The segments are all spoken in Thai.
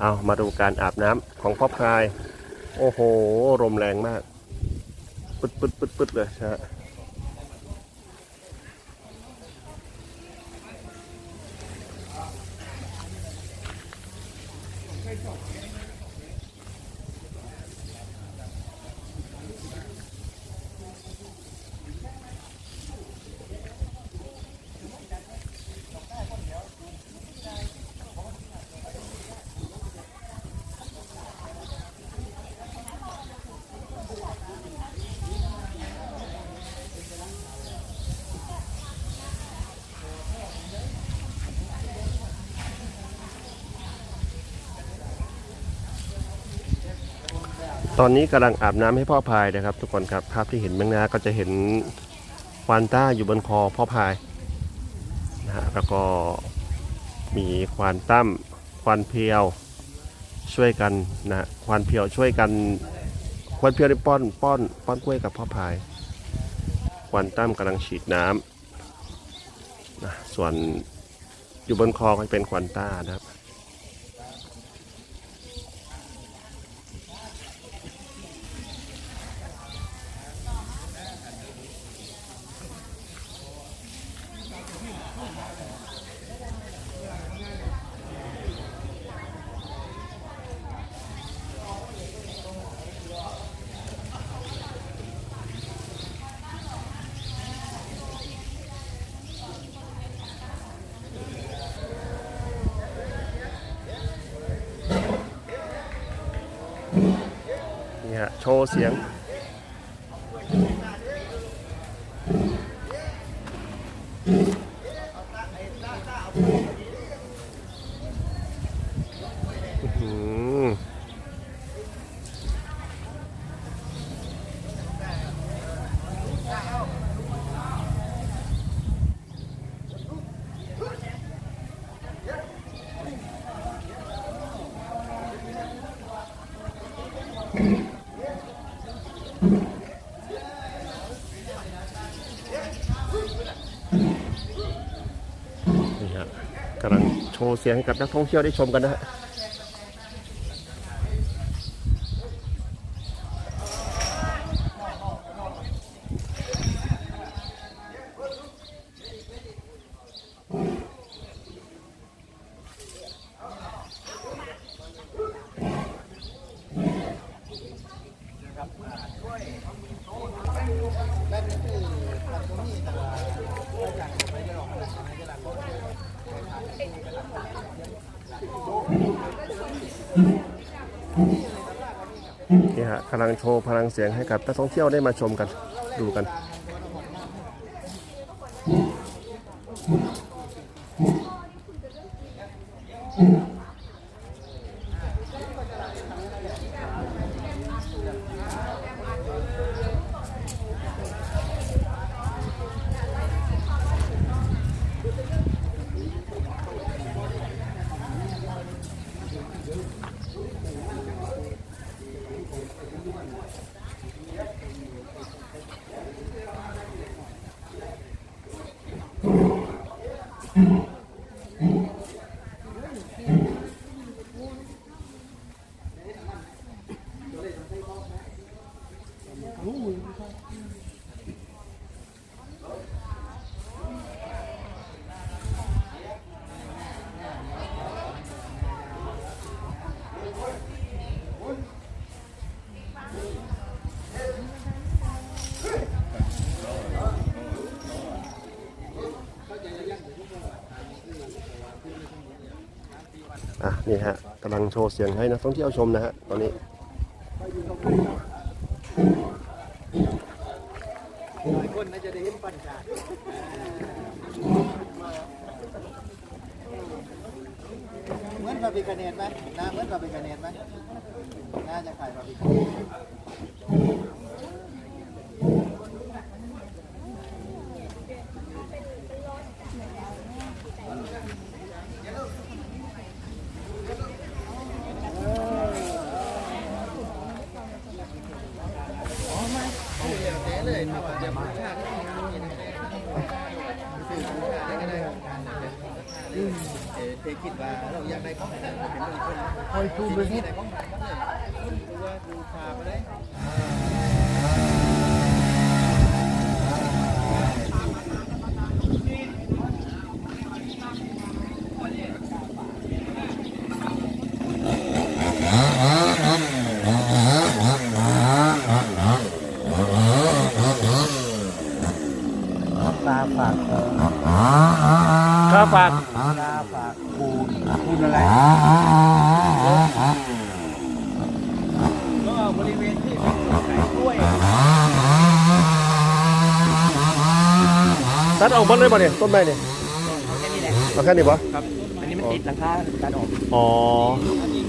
เอามาดูการอาบน้ำของพ่อพราย โอ้โหลมแรงมาก ปึ๊ดปึ๊ดปึ๊ดปึ๊ดเลยนะฮะ ตอนนี้กำลังอาบน้ำให้พ่อพายนะครับ ทุกคนครับภาพที่เห็นเบื้องหน้าก็จะเห็นควานต้าอยู่บนคอพ่อพายนะฮะแล้วก็มีควานตั้มควานเพียวช่วยกันนะควานเพียวช่วยกันควานเพียวได้ป้อนป้อนป้อนกล้วยกับพ่อพาย ควานตั้มกำลังฉีดน้ำนะส่วนอยู่บนคอก็เป็นควานต้านะครับ ว์เสียง อื้อหือนี่ฮะกำลังโช ว์เสียงให้กับนักท่องเที่ยวได้ชมกันนะฮะ นี่ฮะกำลังโชว์พลังเสียงให้กับนักท่องเที่ยวได้มาชมกันดูกันอ่ะ นี่ฮะกำลังโชว์เสียงให้นะักท่องเที่ยวชมนะฮะตอนนี้หลายคนน่าจะได้เห็นปัญชาเหมือนพระพิคเนตไหมน้าเหมือนพระพิคเนตไหมน่าจะขายพระพิคเนต เลยถ้าว่าจะมาชาติที่นี่นะสื่อชาติได้ก็ได้เทคิดว่าเราอยากได้ของไหนเป็นเรื่องคนคอยดูดูไปไปนี่นี่ได้ของไหนมเลยคุณดูว่าดูชาไปเล ฝากข้าฝากตาฝากคูณคูณอะไรก็บริเวณที่เป็นขายกล้วยตัดออกหมดเลยป่ะเนี่ยต้นไม้เนี่ยแค่นี้แหละเอาแค่นี้ป่ะครับ อันนี้มันติดหลังคาการออก อ๋ออันนี้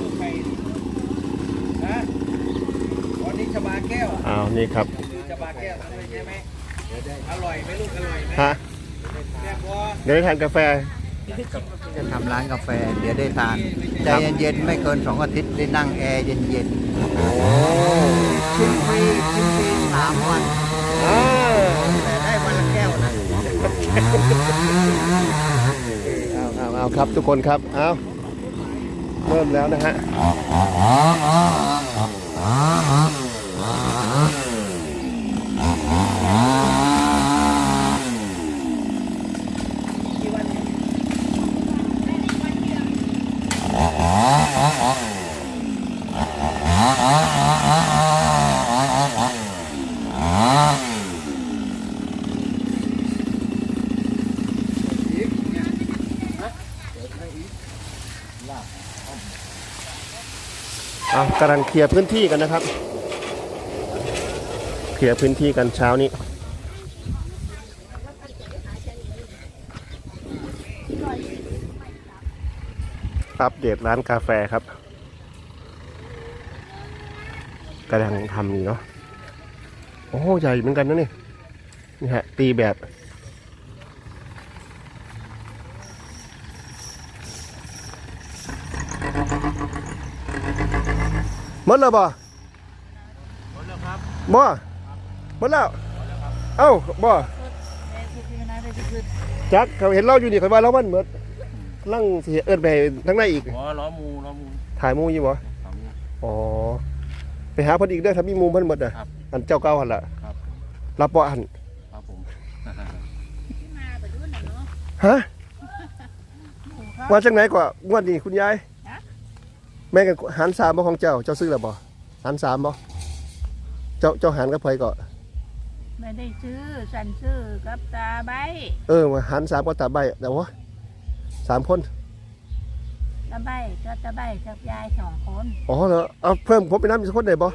ชบาแก้วอ้าวนี่ครับชบาแก้วทำได้ใช่ไหม อร่อยไหมลูกอร่อยไหมฮะแซ่บบัวเดี๋ยวได้ทานกาแฟ จะทำร้านกาแฟเดี๋ยวได้ทานใจเย็นๆไม่เกินสองอาทิตย์ได้นั่งแอร์เย็นโอ้ๆชิ้นฟรีชิ้นฟรีสามวันอ่าแต่ได้วันละแก้วนะ เอาเอาเอาครับทุกคนครับ เอาเริ่มแล้วนะฮะ เอากำลังเคลียร์พื้นที่กันนะครับ เคลียร์พื้นที่กันเช้านี้อัปเดตร้านกาแฟครับกำลังทำอยู่เนาะโอ้ใหญ่เหมือนกันนะนี่นี่ฮะตีแบบ มดแล้วบ่หมดแล้วครับบ่หมดแล้วเอ้าบ่จักเขาเห็นเราอยู่นี่เขาว่าเรามันหมดลั่งเสียเอิ้นไปทั้งในอีกอ๋อล้อมูล้อมูถ่ายหมูอยู่บ่ล้อมูอ๋อไปหาเพิ่นอีกเด้อถ้ามีหมูเพิ่นหมดอะครับอันเจ้าเก่าหั่นล่ะครับรับบ่อันครับผมฮะว่าจังไหนกว่างวดนี้คุณยาย แม่งกันหารสามบ่ของเจ้า เจ้าซื้อแล้วบ่หารสามบ่เจ้าเจ้าหารกับไผก็ไม่ได้ซื้อสันซื้อกับตาใบเออมาหารสามก็ตาใบแต่ว่าสามคนตาใบก็ตาใบกับยายสองคนอ๋อเหรอเอาเพิ่มผมเป็นน้ำอีกสักคนได้บ่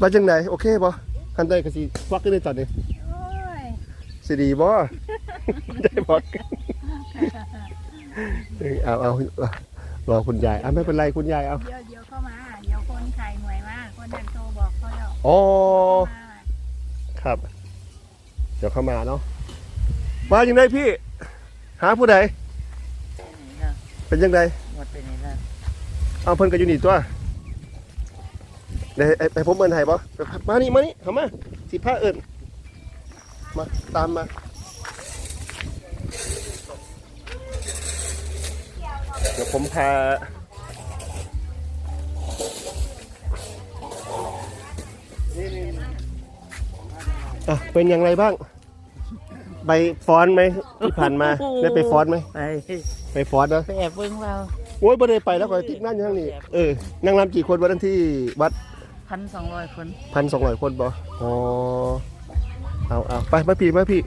มาจังไหนโอเคบ่คันได้ก็สิควักขึ้นได้ตอนนี้โอ้ยสิดีบ่ ได้บ่เออเอาเอาเอารอคุณยายอะไม่เป็นไรคุณยายเอาเดี๋ยวเดี๋ยวเข้ามาเดี๋ยวคนไข่หน่วยมากคนนั้นโทรบอกเขาแล้วอ๋อมาครับ เดี๋ยวเข้ามาเนาะมาจังไดพี่ หาผู้ใดเป็นจังไดหมดไปนี่แล้วเอาเพิ่นก็อยู่นี่ตัวเดี๋ยวให้ให้ผมเอิ้นให้บ่มานี่มานี่เข้ามาสิพาเอิ้นมาตามมา ดี๋ยวผมพา อะ เป็นอย่างไรบ้าง ไปฟ้อนไหมที่ผ่านมา ได้ไปฟ้อนไหม ไปไปฟ้อนนะไปแอบเบิ้งเราโอ้ยบ่ได้ไปแล้วก็ติ๊กนั่นอยู่ทางนี้ เออนั่งรำกี่คนวันนั้นที่วัดพันสองร้อยคนพันสองร้อยคนบ่อ๋อ เอาเอาไปมาพี่มาพี่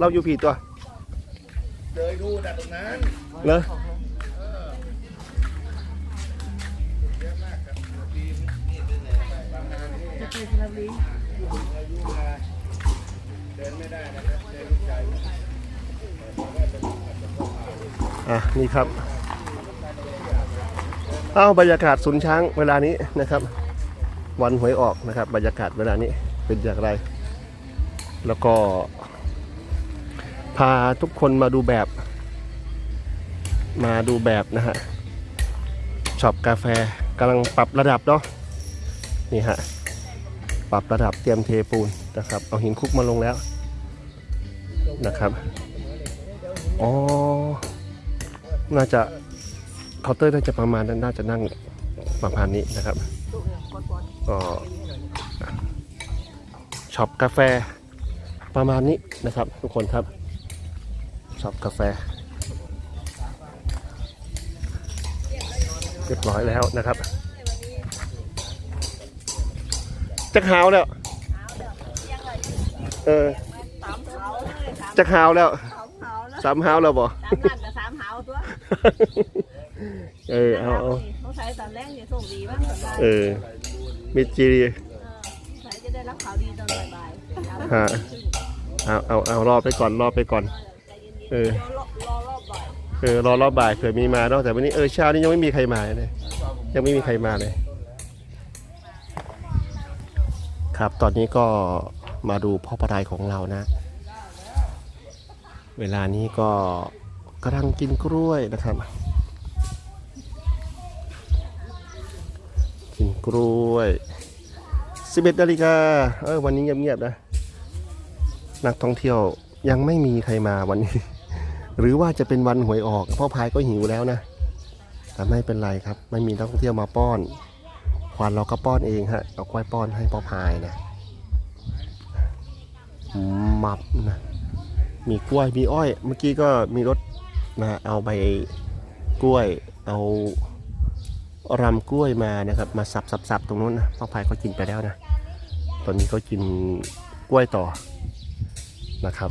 เราอยู่พี่ตัวเลยดูแต่ตรงนั้นเนอะจะไปสระบุรีอะนี่ครับเอาบรรยากาศศูนช้างเวลานี้นะครับ วันหวยออกนะครับ บรรยากาศเวลานี้เป็นอย่างไร แล้วก็พาทุกคนมาดูแบบ มาดูแบบนะฮะช็อปกาแฟกำลังปรับระดับเนาะนี่ฮะ ปรับระดับเตรียมเทปูนนะครับ เอาหินคุกมาลงแล้วนะครับ อ๋อ น่าจะเคาน์เตอร์น่าจะประมาณนั้นน่าจะนั่งประมาณนี้นะครับก็ช็อปกาแฟประมาณนี้นะครับ ทุกคนครับช็อปกาแฟ เรียบร้อยแล้วนะครับ จะขาวแล้ว เออสามเฮาเลยสามจะขาวแล้วสามเฮาแล้วสามหาวแล้วบ่ สามนั่นกับสามเฮาตัวเออเอาเอาเขาใช้ตอนแรกเนี่ยส่งดีมากเหมือนกันเออมิจิรีใช้จะได้รับข่าวดีตอนบ่ายฮะเอาเอาเอารอไปก่อนรอไปก่อน เออๆรอรอรอบบ่าย เออรอรอบบ่ายเผื่อมีมาเนาะแต่วันนี้เออเช้านี้ยังไม่มีใครมาเลยยังไม่มีใครมาเลย ครับตอนนี้ก็มาดูพ่อประดายของเรานะ เวลานี้ก็กำลังกินกล้วยนะครับ กินกล้วย 11นาฬิกาเออวันนี้เงียบๆนะ นักท่องเที่ยวยังไม่มีใครมาวันนี้ หรือว่าจะเป็นวันหวยออกพ่อพายก็หิวแล้วนะแต่ไม่เป็นไรครับ ไม่มีนักท่องเที่ยวมาป้อน ควันเราก็ป้อนเองฮะเอากล้วยป้อนให้พ่อพายนะมับนะมีกล้วยมีอ้อย เมื่อกี้ก็มีรถนะเอาใบกล้วย เอารำกล้วยมานะครับมาสับสับสับตรงนู้นนะพ่อพายก็กินไปแล้วนะตอนนี้ก็กินกล้วยต่อนะครับ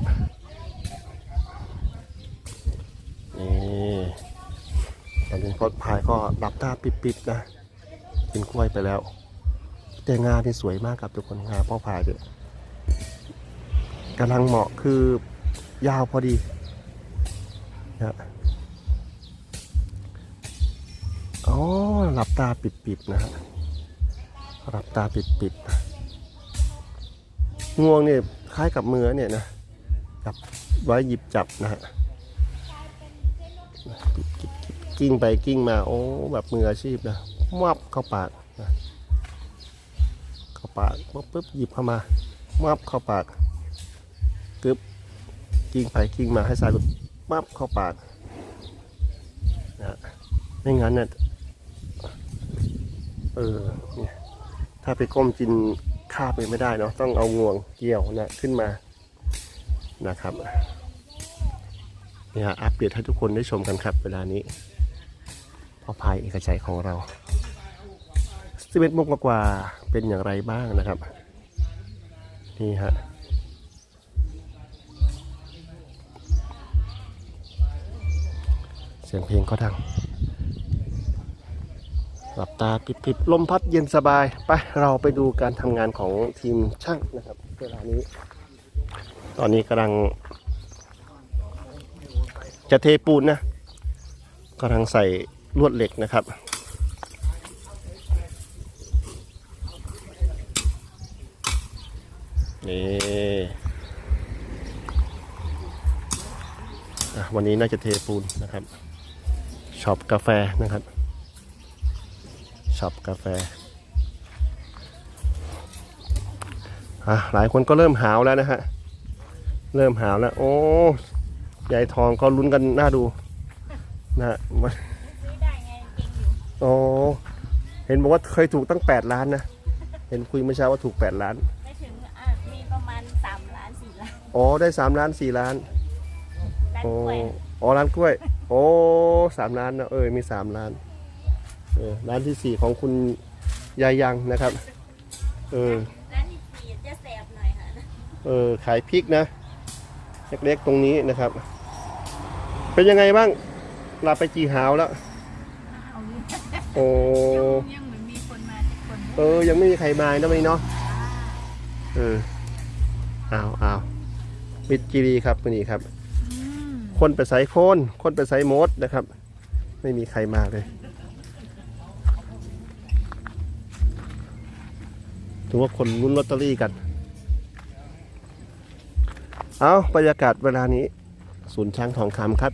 นี่ตอนนี้พ่อพายก็หลับตาปิดๆนะ กินกล้วยไปแล้ว แต่งาที่สวยมากครับทุกคนงาพ่อพายเนี่ยกำลังเหมาะคือยาวพอดีนะอ๋อหลับตาปิดๆนะฮะหลับตาปิดๆนะงวงเนี่ยคล้ายกับมือเนี่ยนะจับไว้หยิบจับนะฮะกิ้งไปกิ้งมา โอ้แบบมืออาชีพนะ มับเข้าปากนะเข้าปากปุ๊บปุ๊บหยิบเข้ามามับเข้าปากกึบกิ้งไปกิ้งมาให้สายหลุดมับเข้าปากนะไม่งั้นเนี่ยเออเนี่ยถ้าไปก้มกินข้าวไปไม่ได้เนาะต้องเอางวงเกี่ยวนะขึ้นมานะครับเนี่ยอัปเดตให้ทุกคนได้ชมกันครับเวลานี้พ่อพายเอกชัยของเรา 11โมงกว่าเป็นอย่างไรบ้างนะครับ นี่ฮะเสียงเพลงก็ดังหลับตาปิดๆลมพัดเย็นสบาย ไป เราไปดูการทำงานของทีมช่างนะครับเวลานี้ ตอนนี้กำลัง จะเทปูนนะกำลังใส่ลวดเหล็กนะครับ นี่อะวันนี้น่าจะเทปูนนะครับช็อปกาแฟนะครับช็อปกาแฟอะหลายคนก็เริ่มหาวแล้วนะฮะ เริ่มหาวแล้ว โอ้ยายทองก็ลุ้นกันน่าดู นะฮะมันซื้อได้ไงเก่งอยู่โอ้เห็นบอกว่าเคยถูกตั้ง8ล้านนะ เห็นคุยเมื่อเช้าว่าถูก8ล้าน อ๋อได้3ล้าน4ล้านล้านโอ้กล้วยอ๋อร้านกล้วย โอ้สามล้านนะเออมีสามล้านเออร้านที่สี่ของคุณยายยังนะครับ เออ ร้านที่สี่จะแสบหน่อยค่ะเออขายพริกนะเล็กๆตรงนี้นะครับ เป็นยังไงบ้างลาไปจีหาวแล้ว เอางี้โอ้ยังเหมือนมีคนมาคนเออ ยังไม่มีใครมานะวันนี้เนาะ เออเอาเอา มิดจีรีครับวันนี้ครับ คนไปใส่โคนคนไปใส่โมดนะครับ ไม่มีใครมาเลยถือว่าคนลุ้นลอตเตอรี่กัน เอาบรรยากาศเวลานี้ ศูนย์ช้างทองคำครับ